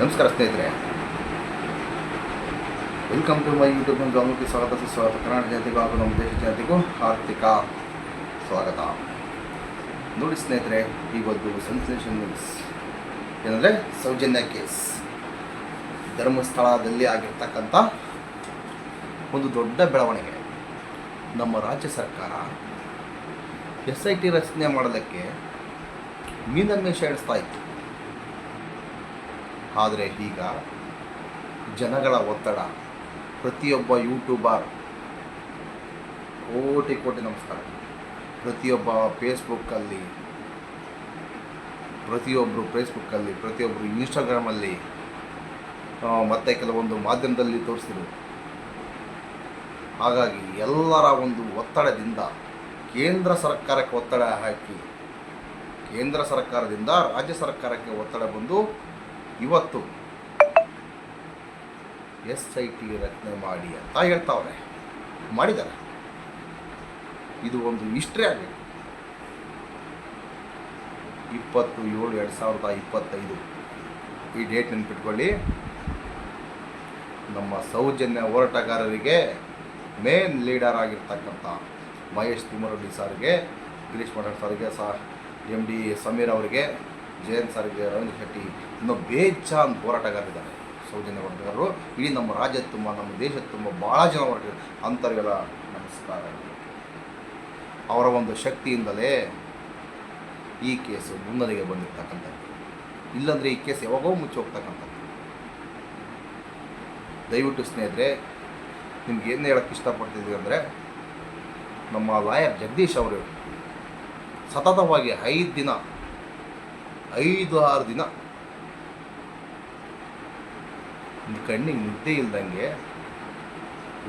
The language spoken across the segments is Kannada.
ನಮಸ್ಕಾರ ಸ್ನೇಹಿತರೆ. ವೆಲ್ಕಮ್ ಟು ಮೈ ಯೂಟ್ಯೂಬ್ ಗಮನಕ್ಕೆ ಸ್ವಾಗತ ಸುಸ್ವಾಗತ ಕರ್ನಾಟಕ ಜನತೆಗೂ ಹಾಗೂ ನಮ್ಮ ದೇಶ ಜನತೆಗೂ ಆರ್ಥಿಕ ಸ್ವಾಗತ. ನೋಡಿ ಸ್ನೇಹಿತರೆ ಇವತ್ತು ಸೆನ್ಸೇಷನ್ ನ್ಯೂಸ್ ಏನಂದರೆ, ಸೌಜನ್ಯ ಕೇಸ್. ಧರ್ಮಸ್ಥಳದಲ್ಲಿ ಆಗಿರ್ತಕ್ಕಂಥ ಒಂದು ದೊಡ್ಡ ಬೆಳವಣಿಗೆ. ನಮ್ಮ ರಾಜ್ಯ ಸರ್ಕಾರ ಎಸ್ ಐ ಟಿ ರಚನೆ ಮಾಡೋದಕ್ಕೆ ಮೀನನ್ನೇ ಇತ್ತು. ಆದರೆ ಈಗ ಜನಗಳ ಒತ್ತಡ, ಪ್ರತಿಯೊಬ್ಬ ಯೂಟ್ಯೂಬರ್ ಕೋಟಿ ಕೋಟಿ ನಮಸ್ಕಾರ. ಪ್ರತಿಯೊಬ್ಬ ಫೇಸ್ಬುಕ್ಕಲ್ಲಿ ಪ್ರತಿಯೊಬ್ಬರು ಫೇಸ್ಬುಕ್ಕಲ್ಲಿ ಪ್ರತಿಯೊಬ್ಬರು ಇನ್ಸ್ಟಾಗ್ರಾಮಲ್ಲಿ ಮತ್ತು ಕೆಲವೊಂದು ಮಾಧ್ಯಮದಲ್ಲಿ ತೋರಿಸಿದರು. ಹಾಗಾಗಿ ಎಲ್ಲರ ಒಂದು ಒತ್ತಡದಿಂದ ಕೇಂದ್ರ ಸರ್ಕಾರಕ್ಕೆ ಒತ್ತಡ ಹಾಕಿ, ಕೇಂದ್ರ ಸರ್ಕಾರದಿಂದ ರಾಜ್ಯ ಸರ್ಕಾರಕ್ಕೆ ಒತ್ತಡ ಬಂದು ಇವತ್ತು ಎಸ್ ಐ ಟಿ ರಚನೆ ಮಾಡಿ ಅಂತ ಹೇಳ್ತಾವ್ರೆ. ಮಾಡಿದ್ದಾರೆ ಇದು ಒಂದು ಹಿಸ್ಟ್ರಿ ಆಗಬೇಕು ಇಪ್ಪತ್ತು ಏಳು ಎರಡು ಸಾವಿರದ ಇಪ್ಪತ್ತೈದು. ಈ ಡೇಟ್ ನೆನ್ಪಿಟ್ಕೊಳ್ಳಿ. ನಮ್ಮ ಸೌಜನ್ಯ ಹೋರಾಟಗಾರರಿಗೆ ಮೇನ್ ಲೀಡರ್ ಆಗಿರ್ತಕ್ಕಂಥ ಮಹೇಶ್ ತಿಮ್ಮರಡ್ಡಿ ಸಾರಿಗೆ, ಗಿರೀಶ್ ಮಠ ಸರ್ಗೆ ಸಹ ಎಂ ಡಿ ಸಮೀರ್ ಅವರಿಗೆ ಜಯಂತ್ ಸಾರಿಗೆ ರವೀಂದ್ರ ಶೆಟ್ಟಿ ಇನ್ನೊಬ್ಬ ಬೇಜಾನ್ ಹೋರಾಟಗಾರರಿದ್ದಾರೆ. ಸೌಜನ್ಯ ಹೋರಾಟಗಾರರು ಇಡೀ ನಮ್ಮ ರಾಜ್ಯ ತುಂಬ, ನಮ್ಮ ದೇಶ ತುಂಬ ಭಾಳ ಜನ ಹೋರಾಟ ಅಂಥವ್ರಿಗೆಲ್ಲ ನಮಸ್ಕಾರ. ಅವರ ಒಂದು ಶಕ್ತಿಯಿಂದಲೇ ಈ ಕೇಸು ಮುನ್ನಡೆಗೆ ಬಂದಿರ್ತಕ್ಕಂಥದ್ದು. ಇಲ್ಲಾಂದರೆ ಈ ಕೇಸ್ ಯಾವಾಗೋ ಮುಚ್ಚಿ ಹೋಗ್ತಕ್ಕಂಥದ್ದು. ದಯವಿಟ್ಟು ಸ್ನೇಹಿತರೆ, ನಿಮ್ಗೆ ಏನು ಹೇಳೋಕ್ಕೆ ಇಷ್ಟಪಡ್ತಿದ್ದೀವಿ ಅಂದರೆ, ನಮ್ಮ ಲಾಯರ್ ಜಗದೀಶ್ ಅವರು ಸತತವಾಗಿ ಐದು ದಿನ ಐದು ಆರು ದಿನ. ಕಣ್ಣಿಗೆ ನಿದ್ದೆ ಇಲ್ದಂಗೆ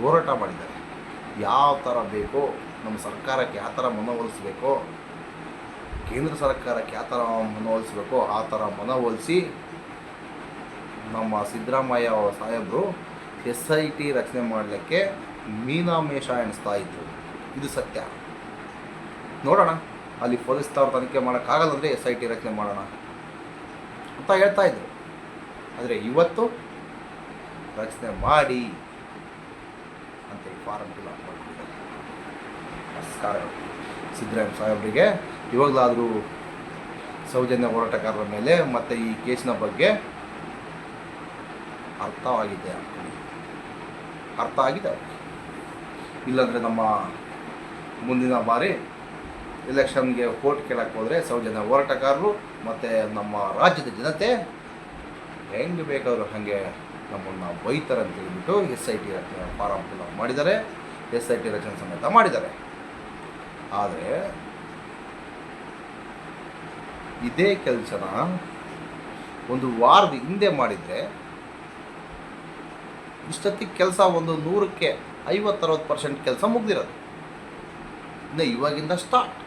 ಹೋರಾಟ ಮಾಡಿದ್ದಾರೆ. ಯಾವ ಥರ ಬೇಕೋ, ನಮ್ಮ ಸರ್ಕಾರಕ್ಕೆ ಯಾವ ಥರ ಮನವೊಲಿಸ್ಬೇಕೋ ಕೇಂದ್ರ ಸರ್ಕಾರಕ್ಕೆ ಯಾವ ಥರ ಮನವೊಲಿಸ್ಬೇಕೋ ಆ ಥರ ಮನವೊಲಿಸಿ ನಮ್ಮ ಸಿದ್ದರಾಮಯ್ಯ ಸಾಹೇಬರು ಎಸ್ ಐ ಟಿ ರಚನೆ ಮಾಡಲಿಕ್ಕೆ ಮೀನಾಮೇಷ ಎಣಿಸ್ತಾ ಇದ್ರು. ಇದು ಸತ್ಯ. ನೋಡೋಣ. ಅಲ್ಲಿ ಪೊಲೀಸ್ನವ್ರು ತನಿಖೆ ಮಾಡೋಕ್ಕಾಗಲ್ಲ ಅಂದರೆ ಎಸ್ ಐ ಟಿ ರಚನೆ ಮಾಡೋಣ ಅಂತ ಹೇಳ್ತಾ ಇದ್ರು. ಆದರೆ ಇವತ್ತು ರಚನೆ ಮಾಡಿ ಅಂತೇಳಿ ಫಾರಂ ಫಿಲ್ ಮಾಡಿಬಿಟ್ಟಿದ್ದಾರೆ ನಮಸ್ಕಾರಗಳು ಸಾಹೇಬರಿಗೆ ಇವಾಗಲಾದರೂ ಸೌಜನ್ಯ ಹೋರಾಟಗಾರರ ಮೇಲೆ ಮತ್ತು ಈ ಕೇಸಿನ ಬಗ್ಗೆ ಅರ್ಥವಾಗಿದೆ ಅರ್ಥ ಆಗಿದೆ. ಇಲ್ಲಾಂದರೆ ನಮ್ಮ ಮುಂದಿನ ಬಾರಿ ಎಲೆಕ್ಷನ್ಗೆ ಕೋರ್ಟ್ ಕೇಳಕ್ಕೆ ಹೋದರೆ ಸೌಜನ್ಯ ಹೋರಾಟಗಾರರು ಮತ್ತು ನಮ್ಮ ರಾಜ್ಯದ ಜನತೆ ಹೆಂಗೆ ಬೇಕಾದರೂ ಹಾಗೆ ನಮ್ಮನ್ನು ಬೈತಾರೆ ಅಂತ ಹೇಳಿಬಿಟ್ಟು ಎಸ್ ಐ ಟಿ ರಚನೆ ಫಾರಂ ಫಿಲ್ ಮಾಡಿದ್ದಾರೆ. ಎಸ್ ಐ ಟಿ ರಚನೆ ಸಮೇತ ಮಾಡಿದ್ದಾರೆ. ಆದರೆ ಇದೇ ಕೆಲಸನ ಒಂದು ವಾರದ ಹಿಂದೆ ಮಾಡಿದರೆ ಇಷ್ಟೊತ್ತಿಗೆ ಕೆಲಸ ಒಂದು ನೂರಕ್ಕೆ ಐವತ್ತರವತ್ತು ಪರ್ಸೆಂಟ್ ಕೆಲಸ ಮುಗ್ದಿರೋದು. ಇನ್ನು ಇವಾಗಿಂದ ಸ್ಟಾರ್ಟ್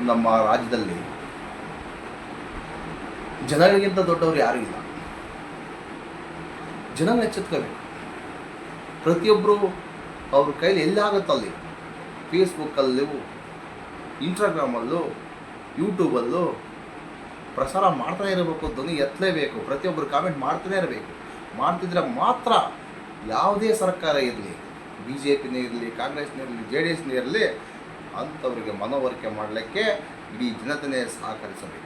ನಮ್ಮ ರಾಜ್ಯದಲ್ಲಿ ಜನರಿಗಿಂತ ದೊಡ್ಡವರು ಯಾರೂ ಇಲ್ಲ. ಜನ ಎಚ್ಚೆತ್ಕೋಬೇಕು ಪ್ರತಿಯೊಬ್ಬರು ಅವ್ರ ಕೈಲಿ ಅಲ್ಲಿ. ಫೇಸ್ಬುಕ್ಕಲ್ಲೂ ಇನ್ಸ್ಟಾಗ್ರಾಮಲ್ಲೂ ಯೂಟ್ಯೂಬಲ್ಲೂ ಪ್ರಸಾರ ಮಾಡ್ತಾನೆ ಇರಬೇಕು ಧ್ವನಿ ಎತ್ತಲೇಬೇಕು. ಪ್ರತಿಯೊಬ್ಬರು ಕಾಮೆಂಟ್ ಮಾಡ್ತಾನೆ ಇರಬೇಕು. ಮಾಡ್ತಿದ್ರೆ ಮಾತ್ರ ಯಾವುದೇ ಸರ್ಕಾರ ಇರಲಿ ಬಿ ಜೆ ಪಿನೇ ಇರಲಿ ಕಾಂಗ್ರೆಸ್ನೇ ಇರಲಿ ಜೆ ಡಿ ಎಸ್ನೇ ಇರಲಿ ಅಂಥವ್ರಿಗೆ ಮನವರಿಕೆ ಮಾಡಲಿಕ್ಕೆ ಇಡೀ ಜನತೆಯೇ ಸಹಕರಿಸಬೇಕು.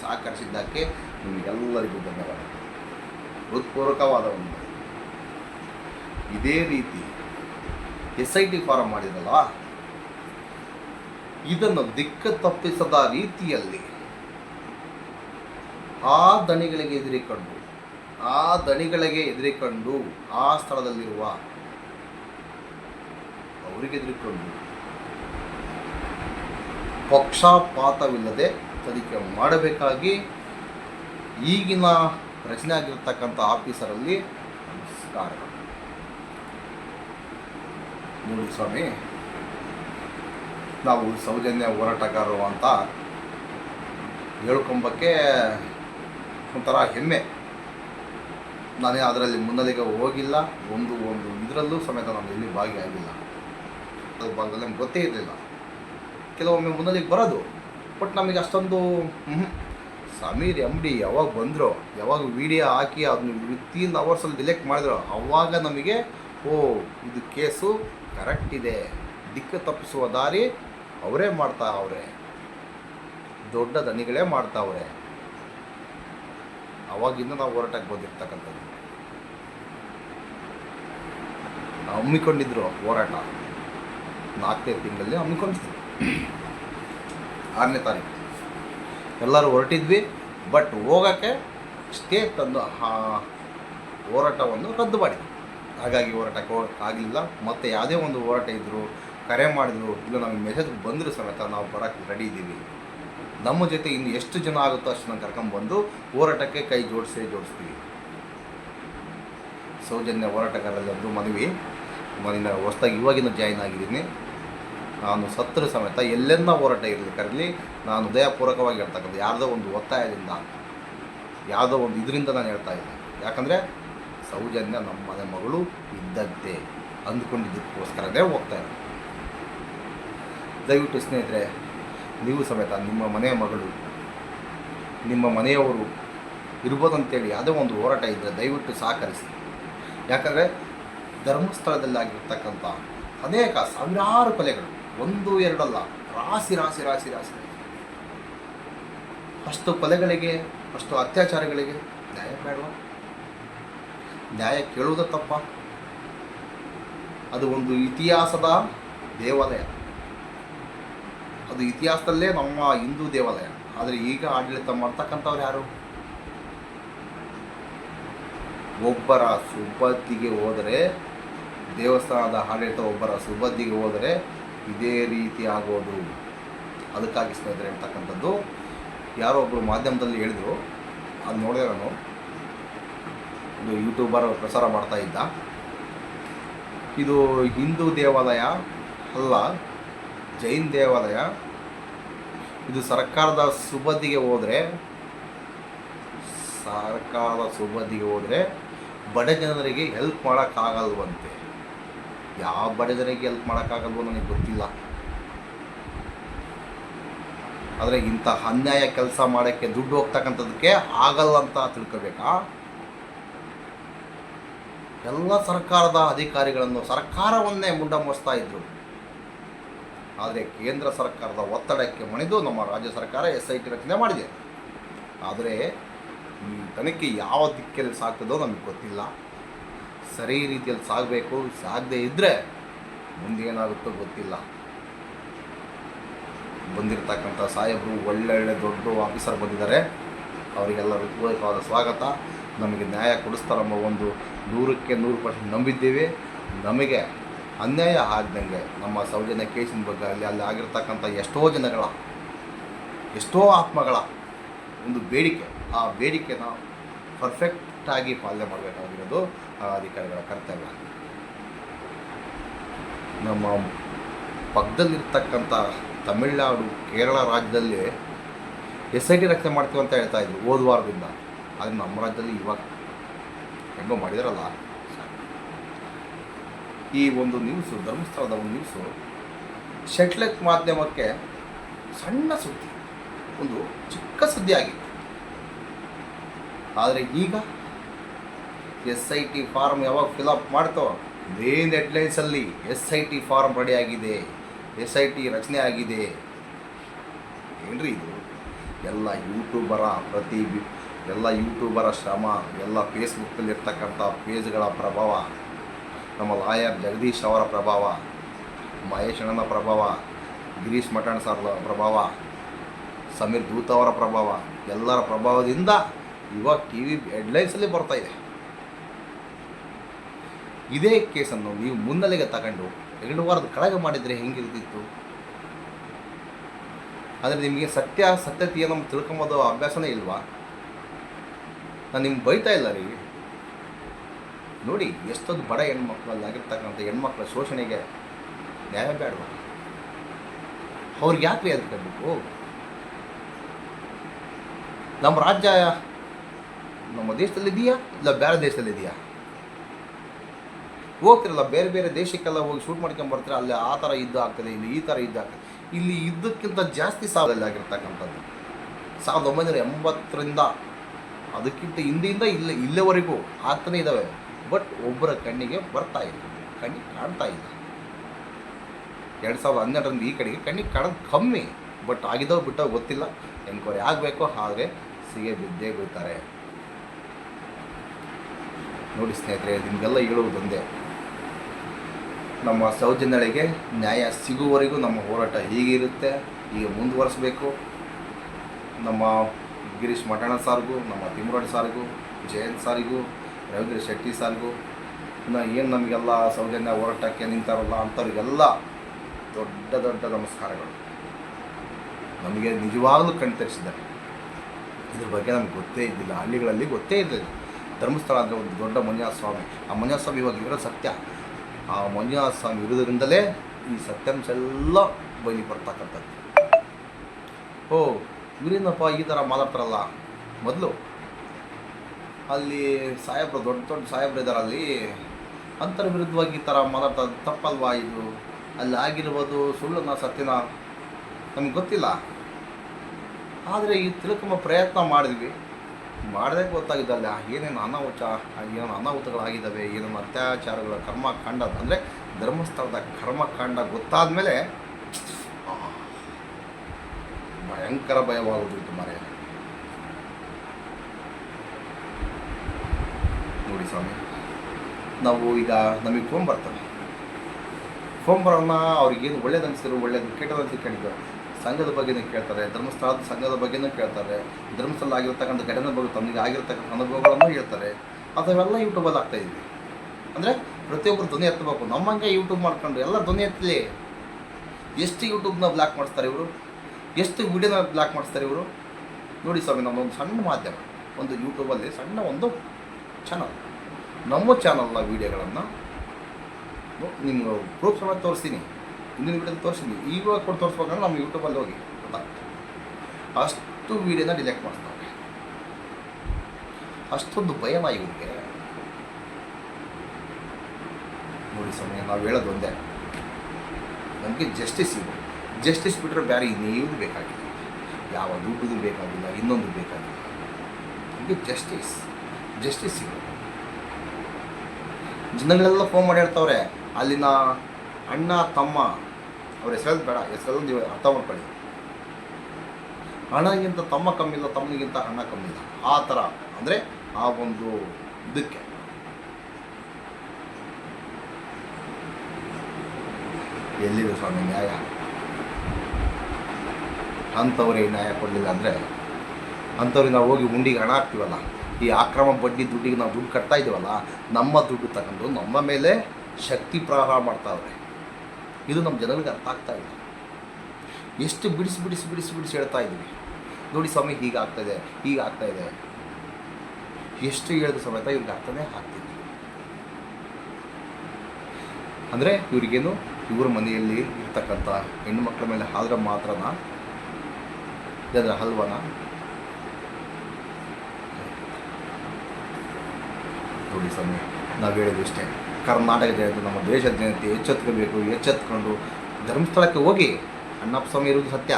ಸಹಕರಿಸಿದ್ದಕ್ಕೆ ನಿಮಗೆಲ್ಲರಿಗೂ ಧನ್ಯವಾದ ಹೃತ್ಪೂರ್ವಕವಾದ ಒಂದು ಇದೇ ರೀತಿ ಎಸ್ ಐ ಟಿ ಫಾರಂ ಮಾಡಿದಲ್ಲ ಇದನ್ನು ದಿಕ್ಕ ತಪ್ಪಿಸದ ರೀತಿಯಲ್ಲಿ ಆ ದಣಿಗಳಿಗೆ ಎದುರಿಕೊಂಡು ಆ ದಣಿಗಳಿಗೆ ಎದುರಿಕೊಂಡು ಆ ಸ್ಥಳದಲ್ಲಿರುವ ಅವರಿಗೆ ಎದುರಿಕೊಂಡು ಪಕ್ಷಪಾತವಿಲ್ಲದೆ ತನಿಖೆ ಮಾಡಬೇಕಾಗಿ ಈಗಿನ ರಚನೆ ಆಗಿರ್ತಕ್ಕಂಥ ಆಫೀಸರಲ್ಲಿ ನಮಸ್ಕಾರ. ನೋಡಿ ಸ್ವಾಮಿ, ನಾವು ಸೌಜನ್ಯ ಹೋರಾಟಗಾರರು ಅಂತ ಹೇಳ್ಕೊಂಬಕ್ಕೆ ಒಂಥರ ಹೆಮ್ಮೆ. ನಾನೇ ಅದರಲ್ಲಿ ಮುನ್ನಲಿಗೆ ಹೋಗಿಲ್ಲ, ಒಂದು ಒಂದು ಇದರಲ್ಲೂ ಸಮೇತ ನಾನು ಇಲ್ಲಿ ಭಾಗಿಯಾಗಿಲ್ಲ. ಅದು ಭಾಗದಲ್ಲಿ ನಮ್ಗೆ ಗೊತ್ತೇ ಇರಲಿಲ್ಲ. ಕೆಲವೊಮ್ಮೆ ಮುನ್ನಡೆಗೆ ಬರೋದು. ಬಟ್ ನಮಗೆ ಅಷ್ಟೊಂದು ಸಮೀರ್ ಎಂ ಡಿ ಯಾವಾಗ ಬಂದರು, ಯಾವಾಗ ವಿಡಿಯೋ ಹಾಕಿ ಅದನ್ನ ವಿತಿನ್ ಅವರ್ಸಲ್ಲಿ ಡಿಲೆಕ್ಟ್ ಮಾಡಿದ್ರು, ಅವಾಗ ನಮಗೆ, ಓ, ಇದು ಕೇಸು ಕರೆಕ್ಟ್ ಇದೆ. ದಿಕ್ಕು ತಪ್ಪಿಸುವ ದಾರಿ ಅವರೇ ಮಾಡ್ತಾ ಅವರೇ. ದೊಡ್ಡ ದನಿಗಳೇ ಮಾಡ್ತಾವ್ರೆ ಅವಾಗಿಂದ ನಾವು ಹೋರಾಟಕ್ಕೆ ಬಂದಿರ್ತಕ್ಕಂಥದ್ದು. ಹಮ್ಮಿಕೊಂಡಿದ್ರು ಹೋರಾಟ. ನಾಲ್ಕನೇ ತಿಂಗಳಲ್ಲಿ ಹಮ್ಮಿಕೊಂಡಿದ್ರು. ಆರನೇ ತಾರೀಕು. ಎಲ್ಲರೂ ಹೊರಟಿದ್ವಿ ಬಟ್ ಹೋಗೋಕ್ಕೆ ಸ್ಟೇ ತಂದು ಹೋರಾಟವನ್ನು ರದ್ದು ಮಾಡಿದ್ವಿ ಹಾಗಾಗಿ ಹೋರಾಟಕ್ಕೆ ಆಗಲಿಲ್ಲ. ಮತ್ತು ಯಾವುದೇ ಒಂದು ಹೋರಾಟ ಇದ್ದರೂ ಕರೆ ಮಾಡಿದ್ರು, ಇಲ್ಲ ನಮಗೆ ಮೆಸೇಜ್ ಬಂದರೂ ಸಮೇತ ನಾವು ಬರೋಕ್ಕೆ ರೆಡಿ ಇದ್ದೀವಿ. ನಮ್ಮ ಜೊತೆ ಇನ್ನು ಎಷ್ಟು ಜನ ಆಗುತ್ತೋ ಅಷ್ಟು ನಾನು ಕರ್ಕೊಂಡ್ಬಂದು ಹೋರಾಟಕ್ಕೆ ಕೈ ಜೋಡಿಸೇ ಜೋಡಿಸ್ತೀವಿ. ಸೌಜನ್ಯ ಹೋರಾಟಗಾರರಲ್ಲಿ ಅದು ಮನವಿ ಮನೆಯ ಹೊಸ್ದಾಗಿ ಇವಾಗಿನ ಜಾಯಿನ್ ಆಗಿದ್ದೀನಿ. ನಾನು ಸತ್ತರ ಸಮೇತ ಎಲ್ಲೆನ್ನ ಹೋರಾಟ ಇರಲಿ ಕರಲಿ, ನಾನು ಹೃದಯಪೂರ್ವಕವಾಗಿ ಹೇಳ್ತಕ್ಕಂಥ ಯಾವುದೋ ಒಂದು ಒತ್ತಾಯದಿಂದ ಯಾವುದೋ ಒಂದು ಇದರಿಂದ ನಾನು ಹೇಳ್ತಾ ಇದ್ದೆ. ಯಾಕಂದರೆ ಸೌಜನ್ಯ ನಮ್ಮ ಮನೆ ಮಗಳು ಇದ್ದಂತೆ ಅಂದ್ಕೊಂಡಿದ್ದಕ್ಕೋಸ್ಕರನೇ ಹೋಗ್ತಾ ಇದ್ದೆ ದಯವಿಟ್ಟು ಸ್ನೇಹಿತರೆ, ನೀವು ಸಮೇತ ನಿಮ್ಮ ಮನೆಯ ಮಗಳು, ನಿಮ್ಮ ಮನೆಯವರು ಇರ್ಬೋದಂತೇಳಿ ಯಾವುದೋ ಒಂದು ಹೋರಾಟ ಇದ್ದರೆ ದಯವಿಟ್ಟು ಸಹಕರಿಸಿ. ಯಾಕಂದರೆ ಧರ್ಮಸ್ಥಳದಲ್ಲಿ ಆಗಿರ್ತಕ್ಕಂಥ ಅನೇಕ ಸಾವಿರಾರು ಕೊಲೆಗಳು ಒಂದು, ಎರಡಲ್ಲ. ರಾಶಿ ರಾಶಿ ರಾಶಿ ರಾಶಿ. ಅಷ್ಟು ಕೊಲೆಗಳಿಗೆ, ಅಷ್ಟು ಅತ್ಯಾಚಾರಗಳಿಗೆ ನ್ಯಾಯ ಬೇಡವಾ? ನ್ಯಾಯ ಕೇಳುವುದ ತಪ್ಪ. ಅದು ಒಂದು ಇತಿಹಾಸದ ದೇವಾಲಯ. ಅದು ಇತಿಹಾಸದಲ್ಲೇ ನಮ್ಮ ಹಿಂದೂ ದೇವಾಲಯ. ಆದರೆ ಈಗ ಆಡಳಿತ ಮಾಡ್ತಕ್ಕಂಥವ್ರು ಯಾರು? ಒಬ್ಬರ ಸುಬ್ಬದ್ದಿಗೆ ಹೋದರೆ, ದೇವಸ್ಥಾನದ ಆಡಳಿತ ಒಬ್ಬರ ಸುಬ್ಬದ್ದಿಗೆ ಹೋದರೆ ಇದೇ ರೀತಿ ಆಗೋದು. ಅದಕ್ಕಾಗಿ ಸ್ನೇಹಿತರೆ ಹೇಳ್ತಕ್ಕಂಥದ್ದು, ಯಾರೋ ಒಬ್ಬರು ಮಾಧ್ಯಮದಲ್ಲಿ ಹೇಳಿದರು, ಅದು ನೋಡಿದೆ ನಾನು. ಒಂದು ಯೂಟ್ಯೂಬರ್ ಪ್ರಸಾರ ಮಾಡ್ತಾ ಇದ್ದ. ಇದು ಹಿಂದೂ ದೇವಾಲಯ ಅಲ್ಲ, ಜೈನ್ ದೇವಾಲಯ. ಇದು ಸರ್ಕಾರದ ಸುಬದಿಗೆ ಹೋದರೆ, ಸರ್ಕಾರದ ಸುಬದಿಗೆ ಹೋದರೆ ಬಡ ಜನರಿಗೆ ಹೆಲ್ಪ್ ಮಾಡೋಕ್ಕಾಗಲ್ವಂತೆ. ಯಾವ ಬಡ ಜನಕ್ಕೆ ಹೆಲ್ಪ್ ಮಾಡೋಕ್ಕಾಗಲ್ವೋ ನನಗೆ ಗೊತ್ತಿಲ್ಲ. ಆದರೆ ಇಂಥ ಅನ್ಯಾಯ ಕೆಲಸ ಮಾಡೋಕ್ಕೆ ದುಡ್ಡು ಹೋಗ್ತಕ್ಕಂಥದ್ದಕ್ಕೆ ಆಗಲ್ಲ ಅಂತ ತಿಳ್ಕೋಬೇಕಾ? ಎಲ್ಲ ಸರ್ಕಾರದ ಅಧಿಕಾರಿಗಳನ್ನು ಸರ್ಕಾರವನ್ನೇ ಮುಂಡ ಮೋಸ್ತಾ ಇದ್ರು. ಆದರೆ ಕೇಂದ್ರ ಸರ್ಕಾರದ ಒತ್ತಡಕ್ಕೆ ಮಣಿದು ನಮ್ಮ ರಾಜ್ಯ ಸರ್ಕಾರ ಎಸ್ ಐ ಟಿ ರಚನೆ ಮಾಡಿದೆ. ಆದರೆ ತನಿಖೆ ಯಾವ ದಿಕ್ಕಲ್ಲಿ ಸಾಕ್ತದೋ ನಮಗೆ ಗೊತ್ತಿಲ್ಲ. ಸರಿ ರೀತಿಯಲ್ಲಿ ಸಾಗಬೇಕು. ಸಾಗದೇ ಇದ್ದರೆ ಮುಂದೇನಾಗುತ್ತೋ ಗೊತ್ತಿಲ್ಲ. ಬಂದಿರತಕ್ಕಂಥ ಸಾಹೇಬರು ಒಳ್ಳೊಳ್ಳೆ ದೊಡ್ಡ ಆಫೀಸರ್ ಬಂದಿದ್ದಾರೆ. ಅವರಿಗೆಲ್ಲ ಹೃತ್ಪೂರ್ವಕವಾದ ಸ್ವಾಗತ. ನಮಗೆ ನ್ಯಾಯ ಕೊಡಿಸ್ತಾರೆಂಬ ಒಂದು ನೂರಕ್ಕೆ ನೂರು ಪರ್ಸೆಂಟ್ ನಂಬಿದ್ದೀವಿ. ನಮಗೆ ಅನ್ಯಾಯ ಆಗ್ದಂಗೆ ನಮ್ಮ ಸೌಜನ್ಯ ಕೇಸಿನ ಬಗ್ಗೆ ಅಲ್ಲಿ ಅಲ್ಲಿ ಆಗಿರ್ತಕ್ಕಂಥ ಎಷ್ಟೋ ಜನಗಳ, ಎಷ್ಟೋ ಆತ್ಮಗಳ ಒಂದು ಬೇಡಿಕೆ. ಆ ಬೇಡಿಕೆನ ಪರ್ಫೆಕ್ಟಾಗಿ ಪಾಲನೆ ಮಾಡಬೇಕಾಗಿರೋದು ಆ, ಅಧಿಕಾರಿಗಳ ಕರ್ತವ್ಯ. ನಮ್ಮ ಪಕ್ಕದಲ್ಲಿರ್ತಕ್ಕಂಥ ತಮಿಳುನಾಡು, ಕೇರಳ ರಾಜ್ಯದಲ್ಲಿ ಎಸ್ ಐ ಟಿ ರಕ್ಷಣೆ ಮಾಡ್ತೀವಿ ಅಂತ ಹೇಳ್ತಾ ಇದ್ರು ಹೋದ ವಾರದಿಂದ. ನಮ್ಮ ರಾಜ್ಯದಲ್ಲಿ ಇವಾಗ ಹೆಂಗೋ ಮಾಡಿದಾರಲ್ಲ. ಈ ಒಂದು ನ್ಯೂಸು ಧರ್ಮಸ್ಥಳದ ಒಂದು ನ್ಯೂಸು ಶೆಟ್ಲೆಕ್ ಮಾಧ್ಯಮಕ್ಕೆ ಸಣ್ಣ ಸುದ್ದಿ, ಒಂದು ಚಿಕ್ಕ ಸುದ್ದಿ ಆಗಿತ್ತು. ಆದರೆ ಈಗ ಎಸ್ ಐ ಟಿ ಫಾರ್ಮ್ ಯಾವಾಗ ಫಿಲಪ್ ಮಾಡ್ತೋ main ಹೆಡ್ಲೈನ್ಸಲ್ಲಿ S I T form ready ಆಗಿದೆ ಎಸ್ ಐ ಟಿ ರಚನೆ ಆಗಿದೆ. ಏನ್ರಿ ಇದು? ಎಲ್ಲ ಯೂಟ್ಯೂಬರ ಪ್ರತಿ ಎಲ್ಲ ಯೂಟ್ಯೂಬರ ಶ್ರಮ, ಎಲ್ಲ ಫೇಸ್ಬುಕ್ಕಲ್ಲಿ ಇರ್ತಕ್ಕಂಥ ಪೇಜ್ಗಳ ಪ್ರಭಾವ, ನಮ್ಮ ಲಾಯರ್ ಜಗದೀಶ್ ಅವರ ಪ್ರಭಾವ, ಮಹೇಶ್ ಅಣ್ಣನ ಪ್ರಭಾವ, ಗಿರೀಶ್ ಮಠಣ್ ಸರ್ ಪ್ರಭಾವ, ಸಮೀರ್ ದೂತ್ ಅವರ ಪ್ರಭಾವ, ಎಲ್ಲರ ಪ್ರಭಾವದಿಂದ ಇವಾಗ ಟಿ ವಿ ಹೆಡ್ಲೈನ್ಸಲ್ಲಿ ಬರ್ತಾ ಇದೆ ಕೇಸನ್ನು ನೀವು ಮುನ್ನೆಲೆಗೆ ತಗೊಂಡು ಎರಡು ವಾರದ ಕಳಗ ಮಾಡಿದರೆ ಹೆಂಗಿರ್ತಿತ್ತು? ಆದರೆ ನಿಮಗೆ ಸತ್ಯ, ಸತ್ಯತೆಯನ್ನು ತಿಳ್ಕೊಂಬೋದು ಅಭ್ಯಾಸನೇ ಇಲ್ವಾ? ನಾನು ನಿಮ್ಗೆ ಬೈತಾ ಇಲ್ಲ ರೀ. ನೋಡಿ, ಎಷ್ಟೊಂದು ಬಡ ಹೆಣ್ಮಕ್ಳಲ್ಲಿ ಆಗಿರ್ತಕ್ಕಂಥ ಹೆಣ್ಮಕ್ಳ ಶೋಷಣೆಗೆ ನ್ಯಾಯ ಬೇಡವಾ? ಅವ್ರಿಗೆ ಯಾಕೆ ಎದ್ಕೋಬೇಕು ನಮ್ಮ ರಾಜ್ಯ ನಮ್ಮ ದೇಶದಲ್ಲಿದೆಯಾ ಇಲ್ಲ ಬೇರೆ ದೇಶದಲ್ಲಿ ಇದೆಯಾ ಹೋಗ್ತಿರಲ್ಲ, ಬೇರೆ ಬೇರೆ ದೇಶಕ್ಕೆಲ್ಲ ಹೋಗಿ ಶೂಟ್ ಮಾಡ್ಕೊಂಡು ಬರ್ತೀರ, ಅಲ್ಲಿ ಆ ಥರ ಇದ್ದು ಆಗ್ತದೆ, ಇಲ್ಲಿ ಈ ಥರ ಇದ್ದು ಆಗ್ತದೆ. ಇಲ್ಲಿ ಇದ್ದಕ್ಕಿಂತ ಜಾಸ್ತಿ ಆಗಿರ್ತಕ್ಕಂಥದ್ದು. ಸಾವಿರದ ಒಂಬೈನೂರ ಎಂಬತ್ತರಿಂದ, ಅದಕ್ಕಿಂತ ಹಿಂದೆಯಿಂದ ಇಲ್ಲೇ, ಇಲ್ಲಿವರೆಗೂ ಆಗ್ತಾನೆ ಇದ್ದಾವೆ ಬಟ್ ಒಬ್ಬರ ಕಣ್ಣಿಗೆ ಬರ್ತಾ ಇಲ್ಲ, ಕಣ್ಣಿಗೆ ಕಾಣ್ತಾ ಇಲ್ಲ. ಎರಡು ಸಾವಿರದ ಹನ್ನೆರಡರಿಂದ ಈ ಕಡೆಗೆ ಕಣ್ಣಿಗೆ ಕಾಣೋದು ಕಮ್ಮಿ. ಬಟ್ ಆಗಿದ್ದೋ ಬಿಟ್ಟೋ ಗೊತ್ತಿಲ್ಲ. ಎಂಕ್ವೈರಿ ಆಗಬೇಕು ಆದರೆ ಸಿಗೆ ಬಿದ್ದೇ ಬೀಳ್ತಾರೆ. ನೋಡಿ ಸ್ನೇಹಿತರೆ, ನಿಮಗೆಲ್ಲ ಹೇಳುವುದೊಂದೇ ನಮ್ಮ ಸೌಜನ್ಯಗಳಿಗೆ ನ್ಯಾಯ ಸಿಗುವವರೆಗೂ ನಮ್ಮ ಹೋರಾಟ ಹೀಗೆ ಮುಂದುವರಿಸಬೇಕು. ನಮ್ಮ ಗಿರೀಶ್ ಮಠಣ ಸಾರ್ಗೂ, ನಮ್ಮ ತಿಮ್ಮರೋಡ್ ಸಾರ್ಗೂ, ಜಯಂತ್ ಸಾರಿಗೂ, ರವೀಂದ್ರ ಶೆಟ್ಟಿ ಸಾರ್ಗೂ, ಇನ್ನು ಏನು ನಮಗೆಲ್ಲ ಸೌಜನ್ಯ ಹೋರಾಟಕ್ಕೆ ನಿಂತಾರಲ್ಲ ಅಂಥವ್ರಿಗೆಲ್ಲ ದೊಡ್ಡ ದೊಡ್ಡ ನಮಸ್ಕಾರಗಳು. ನಮಗೆ ನಿಜವಾಗಲೂ ಕಣ್ತರಿಸಿದ್ದಾರೆ. ಇದ್ರ ಬಗ್ಗೆ ನಮ್ಗೆ ಗೊತ್ತೇ ಇದ್ದಿಲ್ಲ. ಹಳ್ಳಿಗಳಲ್ಲಿ ಗೊತ್ತೇ ಇರಲಿಲ್ಲ. ಧರ್ಮಸ್ಥಳ ಅಂದರೆ ಒಂದು ದೊಡ್ಡ ಮಂಜುನಾಥ ಸ್ವಾಮಿ ಆ ಮಂಜುನಾಥ ಸ್ವಾಮಿ ಇವಾಗ ಇರೋ ಸತ್ಯ. ಆ ಮಂಜುನಾಥ ಸ್ವಾಮಿ ಇರೋದ್ರಿಂದಲೇ ಈ ಸತ್ಯಾಂಶ ಎಲ್ಲ ಬಯಲಿ ಬರ್ತಕ್ಕಂಥದ್ದು. ಓ, ಇವರೇನಪ್ಪ ಈ ಥರ ಮಾತಾಡ್ತಾರಲ್ಲ ಮೊದಲು ಅಲ್ಲಿ ಸಾಹೇಬ್ರು, ದೊಡ್ಡ ದೊಡ್ಡ ಸಾಹೇಬ್ರು ಇದ್ದಾರೆ ಅಲ್ಲಿ ಅಂತರ ವಿರುದ್ಧವಾಗಿ ಈ ಥರ ಮಾತಾಡ್ತಾ ತಪ್ಪಲ್ವಾ ಇದು? ಅಲ್ಲಿ ಆಗಿರ್ಬೋದು ಸುಳ್ಳನ ಸತ್ಯನ ನಮ್ಗೆ ಗೊತ್ತಿಲ್ಲ. ಆದರೆ ಈ ತಿಳ್ಕೊಂಬ ಪ್ರಯತ್ನ ಮಾಡಿದ್ವಿ. ಮಾಡದೆ ಗೊತ್ತಾಗಿದ್ದಲ್ಲ? ಏನೇನು ಅನಾಹುತ, ಏನೇನು ಅನಾಹುತಗಳಾಗಿದ್ದಾವೆ? ಏನೇನು ಅತ್ಯಾಚಾರಗಳ ಕರ್ಮಕಾಂಡ, ಅಂದರೆ ಧರ್ಮಸ್ಥಳದ ಕರ್ಮಕಾಂಡ ಗೊತ್ತಾದ ಮೇಲೆ ಭಯಂಕರ ಭಯವಾಗೋದಿತ್ತು ಮರೆಯ ನೋಡಿ ಸ್ವಾಮಿ, ನಾವು ಈಗ ನಮಗೆ ಫೋನ್ ಬರ್ತವೆ ಫೋನ್ ಬರೋಣ ಅವ್ರಿಗೇನು ಒಳ್ಳೇದು ಅನಿಸಿದ್ರು, ಒಳ್ಳೇದು ಕೆಟ್ಟದಂತ ಕಂಡಿದ್ದಾರೆ ಸಂಘದ ಬಗ್ಗೆನೂ ಕೇಳ್ತಾರೆ, ಧರ್ಮಸ್ಥಳದ ಸಂಘದ ಬಗ್ಗೆನೂ ಕೇಳ್ತಾರೆ ಧರ್ಮಸ್ಥಳ ಆಗಿರ್ತಕ್ಕಂಥ ಘಟನೆ ಬಗ್ಗೆ ತಮಗೆ ಆಗಿರ್ತಕ್ಕಂಥ ಅನುಭವಗಳನ್ನು ಹೇಳ್ತಾರೆ. ಅದವೆಲ್ಲ ಯೂಟ್ಯೂಬಲ್ಲಿ ಆಗ್ತಾ ಇದ್ವಿ ಅಂದರೆ ಪ್ರತಿಯೊಬ್ಬರು ಧ್ವನಿ ಎತ್ತಬೇಕು. ನಮ್ಮಂಗೆ ಯೂಟ್ಯೂಬ್ ಮಾಡ್ಕೊಂಡು ಎಲ್ಲ ಧ್ವನಿ ಎತ್ತಲಿ. ಎಷ್ಟು ಯೂಟ್ಯೂಬ್ನ ಬ್ಲಾಕ್ ಮಾಡಿಸ್ತಾರೆ ಇವರು? ಎಷ್ಟು ವಿಡಿಯೋನ ಬ್ಲಾಕ್ ಮಾಡಿಸ್ತಾರೆ ಇವರು? ನೋಡಿ ಸ್ವಾಮಿ ನಮ್ಮೊಂದು ಸಣ್ಣ ಮಾಧ್ಯಮ, ಒಂದು ಯೂಟ್ಯೂಬಲ್ಲಿ ಸಣ್ಣ ಒಂದು ಚಾನಲ್ ನಮ್ಮ ಚಾನಲ್ನ ವೀಡಿಯೋಗಳನ್ನು ನಿಮ್ಗೆ ಪ್ರೂಫ್ ಸಮೇತ ತೋರಿಸ್ತೀನಿ. ಹಿಂದಿನ ವೀಡಿಯೋದಲ್ಲಿ ತೋರಿಸಿದ್ವಿ. ಈವಾಗ ಕೊಟ್ಟು ತೋರಿಸ್ಬೇಕಂದ್ರೆ ನಮ್ಮ ಯೂಟ್ಯೂಬಲ್ಲಿ ಹೋಗಿ ಗೊತ್ತಾಗ್ತದೆ ಅಷ್ಟು ವೀಡಿಯೋನ ಡಿಲೆಕ್ಟ್ ಮಾಡ್ತಾವೆ ಅಷ್ಟೊಂದು ಭಯವಾಗಿ ಇವರಿಗೆ ನೋಡಿ ಸಮಯ ನಾವು ಹೇಳೋದು ಒಂದೇ. ನಮಗೆ ಜಸ್ಟಿಸ್ ಇದೆ. ಜಸ್ಟಿಸ್ ಬಿಟ್ಟರೆ ಬೇರೆ ಇನ್ನೇನು ಬೇಕಾಗಿಲ್ಲ. ಯಾವ ದುಡ್ಡು ಬೇಕಾಗಿಲ್ಲ, ಇನ್ನೊಂದು ಬೇಕಾಗಿಲ್ಲ. ನಮಗೆ ಜಸ್ಟಿಸ್ ಜಸ್ಟಿಸ್ ಇದೆ. ಜನಗಳೆಲ್ಲ ಫೋನ್ ಮಾಡಿ ಅಲ್ಲಿನ ಅಣ್ಣ, ತಮ್ಮ ಅವ್ರ ಹೆಸರು ಬೇಡ ಹೆಸರು ನೀವು ಅರ್ಥ ಮಾಡ್ಕೊಳ್ಳಿ. ಹಣಗಿಂತ ತಮ್ಮ ಕಮ್ಮಿ ಇಲ್ಲ ತಮ್ಮನಿಗಿಂತ ಹಣ ಕಮ್ಮಿ ಇಲ್ಲ. ಆ ಥರ ಅಂದರೆ ಆ ಒಂದು ಇದಕ್ಕೆ. ಎಲ್ಲಿದೆ ಸ್ವಾಮಿ ನ್ಯಾಯ? ಅಂಥವ್ರಿಗೆ ನ್ಯಾಯ ಕೊಡಲಿಲ್ಲ ಅಂದರೆ ಅಂಥವ್ರಿಗೆ ನಾವು ಹೋಗಿ ಉಂಡಿಗೆ ಹಣ ಹಾಕ್ತೀವಲ್ಲ, ಈ ಆಕ್ರಮ ಬಡ್ಡಿ ದುಡ್ಡಿಗೆ ನಾವು ದುಡ್ಡು ಕಟ್ತಾ ಇದ್ದೀವಲ್ಲ ನಮ್ಮ ದುಡ್ಡು ತಗೊಂಡು ನಮ್ಮ ಮೇಲೆ ಶಕ್ತಿ ಪ್ರಹಾರ ಮಾಡ್ತಾವ್ರೆ ಇದು ನಮ್ಮ ಜನರಿಗೆ ಅರ್ಥ ಆಗ್ತಾ ಇಲ್ಲ. ಎಷ್ಟು ಬಿಡಿಸಿ ಬಿಡಿಸಿ ಬಿಡಿಸಿ ಬಿಡಿಸಿ ಹೇಳ್ತಾ ಇದ್ದೀವಿ ನೋಡಿ ಸ್ವಾಮಿ, ಹೀಗೆ ಆಗ್ತಾಯಿದೆ ಹೀಗೆ ಆಗ್ತಾ ಇದೆ. ಎಷ್ಟು ಹೇಳಿದ ಸಮೇತ ಇವ್ರಿಗೆ ಅರ್ಥನೇ ಆಗ್ತಿಲ್ಲ. ಅಂದರೆ ಇವರಿಗೇನು, ಇವ್ರ ಮನೆಯಲ್ಲಿ ಇರ್ತಕ್ಕಂಥ ಹೆಣ್ಣು ಮಕ್ಕಳ ಮೇಲೆ ಆದ್ರೆ ಮಾತ್ರನ? ಇದರ ಹಲ್ವನ? ನೋಡಿ ಸ್ವಾಮಿ, ನಾವು ಹೇಳೋದು ಇಷ್ಟೇ. ಕರ್ನಾಟಕ ಜನತೆ, ನಮ್ಮ ದೇಶದ ಜನತೆ ಎಚ್ಚೆತ್ಕೋಬೇಕು, ಎಚ್ಚೆತ್ಕೊಂಡು ಧರ್ಮಸ್ಥಳಕ್ಕೆ ಹೋಗಿ. ಅಣ್ಣಪ್ಪ ಸ್ವಾಮಿ ಇರುವುದು ಸತ್ಯ.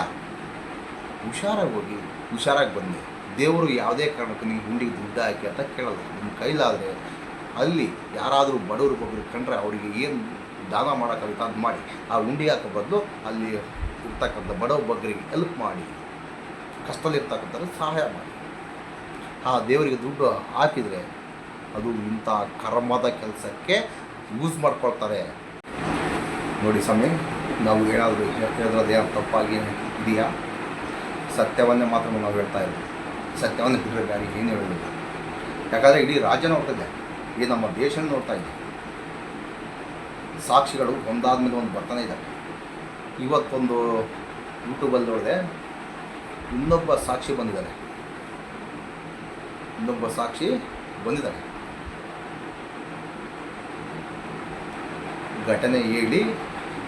ಹುಷಾರಾಗಿ ಹೋಗಿ, ಹುಷಾರಾಗಿ ಬನ್ನಿ ದೇವರು ಯಾವುದೇ ಕಾರಣಕ್ಕೂ ನಿಮ್ಮ ಹುಂಡಿಗೆ ದುಡ್ಡು ಹಾಕಿ ಅಂತ ಕೇಳಲ್ಲ. ನಿಮ್ಮ ಕೈಲಾದರೆ ಅಲ್ಲಿ ಯಾರಾದರೂ ಬಡವರು ಒಬ್ಬರು ಕಂಡ್ರೆ ಅವರಿಗೆ ಏನು ದಾನ ಮಾಡೋಕ್ಕಾಗುತ್ತೆ ಅದು ಮಾಡಿ. ಆ ಉಂಡಿ ಹಾಕೋ ಬದಲು ಅಲ್ಲಿ ಇರ್ತಕ್ಕಂಥ ಬಡವ ಬಗ್ಗರಿಗೆ ಹೆಲ್ಪ್ ಮಾಡಿ. ಕಷ್ಟದಲ್ಲಿರ್ತಕ್ಕಂಥದ್ದು ಸಹಾಯ ಮಾಡಿ. ಆ ದೇವರಿಗೆ ದುಡ್ಡು ಹಾಕಿದರೆ ಅದು ಇಂಥ ಕರ್ಮದ ಕೆಲಸಕ್ಕೆ ಯೂಸ್ ಮಾಡ್ಕೊಳ್ತಾರೆ. ನೋಡಿ ಸ್ವಾಮಿ, ನಾವು ಏನಾದರೂ ಹೇಳಿದ್ರದ್ದು ಏನು ತಪ್ಪಾಗಿ ಇದೆಯಾ? ಸತ್ಯವನ್ನೇ ಮಾತ್ರ ನಾವು ಹೇಳ್ತಾ ಇದ್ದೀವಿ ಸತ್ಯವನ್ನೇ ಬಿಟ್ಟರೆ ಬೇರೆ ಏನು ಹೇಳೋದಿಲ್ಲ. ಯಾಕಂದರೆ ಇಡೀ ರಾಜ್ಯ ನೋಡ್ತಿದೆ. ಈ ನಮ್ಮ ದೇಶ ನೋಡ್ತಾ ಇದೆ. ಸಾಕ್ಷಿಗಳು ಒಂದಾದ ಮೇಲೆ ಒಂದು ಬರ್ತಾನೆ ಇದ್ದಾವೆ ಇವತ್ತೊಂದು ಯೂಟ್ಯೂಬಲ್ಲಿ ನೋಡಿದೆ, ಇನ್ನೊಬ್ಬ ಸಾಕ್ಷಿ ಬಂದಿದ್ದಾರೆ. ಇನ್ನೊಬ್ಬ ಸಾಕ್ಷಿ ಬಂದಿದ್ದಾನೆ ಘಟನೆ ಹೇಳಿ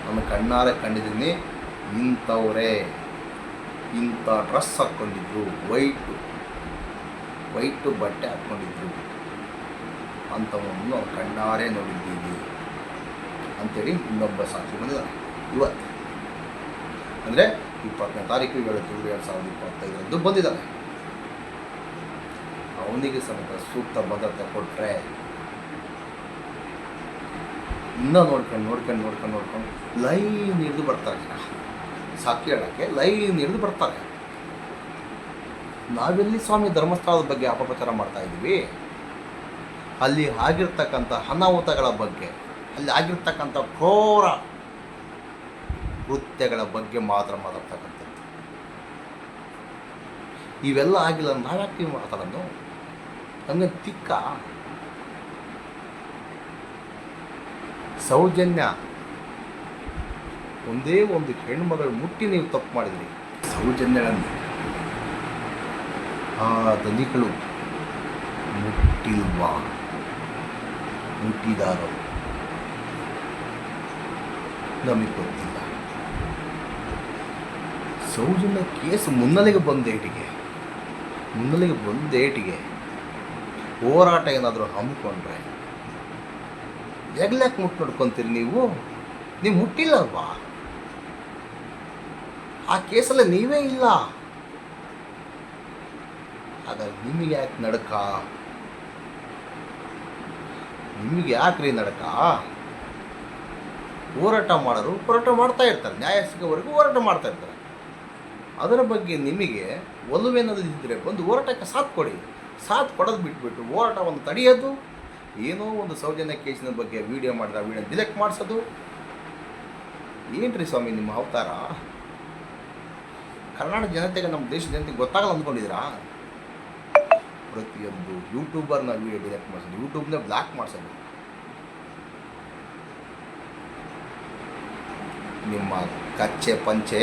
ನಾನು ಕಣ್ಣಾರೆ ಕಂಡಿದ್ದೀನಿ. ಇಂಥವರೇ, ಇಂಥ ಡ್ರೆಸ್ ಹಾಕ್ಕೊಂಡಿದ್ರು, ವೈಟು ವೈಟು ಬಟ್ಟೆ ಹಾಕ್ಕೊಂಡಿದ್ರು. ಅಂಥವನ್ನು ನಾನು ಕಣ್ಣಾರೆ ನೋಡಿದ್ದೀನಿ. ಅಂಥೇಳಿ ಇನ್ನೊಬ್ಬ ಸಾಕ್ಷಿ ಬಂದಿದ್ದಾನೆ. ಇವತ್ತು. ಅಂದರೆ ಇಪ್ಪತ್ತನೇ ತಾರೀಕು ಇವತ್ತು ಎರಡು ಸಾವಿರದ ಇಪ್ಪತ್ತೈದರಂದು ಬಂದಿದ್ದಾನೆ. ಅವನಿಗೆ ಸಮೇತ ಸೂಕ್ತ ಭದ್ರತೆ ಕೊಟ್ಟರೆ ಇನ್ನೂ ನೋಡ್ಕೊಂಡು ನೋಡ್ಕೊಂಡು ನೋಡ್ಕೊಂಡು ನೋಡ್ಕೊಂಡು ಲೈನ್ ಹಿಡಿದು ಬರ್ತಾರೆ ಜನ. ಸಾಕ್ಷಿ ಹೇಳೋಕ್ಕೆ, ಲೈನ್ ಹಿಡಿದು ಬರ್ತಾರೆ. ನಾವೆಲ್ಲಿ ಸ್ವಾಮಿ ಧರ್ಮಸ್ಥಳದ ಬಗ್ಗೆ ಅಪಪ್ರಚಾರ ಮಾಡ್ತಾ ಇದ್ದೀವಿ? ಅಲ್ಲಿ ಆಗಿರ್ತಕ್ಕಂಥ ಅನಾಹುತಗಳ ಬಗ್ಗೆ, ಅಲ್ಲಿ ಆಗಿರ್ತಕ್ಕಂಥ ಕ್ರೋರ ಕೃತ್ಯಗಳ ಬಗ್ಗೆ ಮಾತ್ರ ಮಾತಾಡ್ತಕ್ಕಂಥದ್ದು. ಇವೆಲ್ಲ ಆಗಿಲ್ಲ, ನಾವ್ಯಾಕೆ ಮಾತಾಡೋದು ನಮಗೆ ತಿಕ್ಕ? ಸೌಜನ್ಯ. ಒಂದೇ ಒಂದು ಹೆಣ್ಮಗಳು ಮುಟ್ಟಿ ನೀವು ತಪ್ಪು ಮಾಡಿದ್ರಿ. ಸೌಜನ್ಯಗಳನ್ನು ಆ ದಲಿಗಳು ಮುಟ್ಟಿಲ್ವಾ? ಮುಟ್ಟಿದಾರೋ? ನಮಗೆ ಗೊತ್ತಿಲ್ಲ. ಸೌಜನ್ಯ ಕೇಸ್ ಮುನ್ನಲೆಗೆ ಬಂದ ಏಟಿಗೆ ಮುನ್ನಲೆಗೆ ಬಂದ ಏಟಿಗೆ ಹೋರಾಟ ಏನಾದರೂ ಹಮ್ಮಿಕೊಂಡ್ರೆ ಎಗ್ಲ್ಯಾಕೆ ಮುಟ್ಟು ನೋಡ್ಕೊತೀರಿ ನೀವು? ನೀವು ಮುಟ್ಟಿಲ್ಲವಾ ಆ ಕೇಸಲ್ಲ ನೀವೇ ಇಲ್ಲ. ಹಾಗಾಗಿ ನಿಮಗೆ ಯಾಕೆ ನಡಕ? ನಿಮಗೆ ಯಾಕ್ರಿ ನಡಕ? ಹೋರಾಟ ಮಾಡೋರು ಹೋರಾಟ ಮಾಡ್ತಾ ಇರ್ತಾರೆ. ನ್ಯಾಯ ಸಿಗೋವರೆಗೂ ಹೋರಾಟ ಮಾಡ್ತಾ ಇರ್ತಾರೆ. ಅದರ ಬಗ್ಗೆ ನಿಮಗೆ ಒಲವೇನದಿದ್ದರೆ ಬಂದು ಹೋರಾಟಕ್ಕೆ ಸಾಥ್ ಕೊಡಿ. ಸಾಥ್ ಕೊಡೋದು ಬಿಟ್ಬಿಟ್ಟು ಹೋರಾಟವನ್ನು ತಡೆಯೋದು ಏನೋ ಒಂದು ಸೌಜನ್ಯ ಕೇಸಿನ ಬಗ್ಗೆ ವಿಡಿಯೋ ಮಾಡಿದ ವಿಡಿಯೋ ಡಿಲೆಕ್ಟ್ ಮಾಡಿಸೋದು? ಏನ್ರಿ ಸ್ವಾಮಿ ನಿಮ್ಮ ಅವತಾರ? ಕರ್ನಾಟಕ ಜನತೆಗೆ ನಮ್ಮ ದೇಶ ಜನತೆಗೆ ಗೊತ್ತಾಗಲ್ಲ ಅಂದ್ಕೊಂಡಿದ್ದೀರಾ? ಪ್ರತಿಯೊಂದು ಯೂಟ್ಯೂಬರ್ನ ವೀಡಿಯೋ ಡಿಲೆಕ್ಟ್ ಮಾಡಿಸೋದು ಯೂಟ್ಯೂಬ್ನೇ ಬ್ಲಾಕ್ ಮಾಡಿಸೋದು. ನಿಮ್ಮ ಕಚ್ಚೆ ಪಂಚೆ,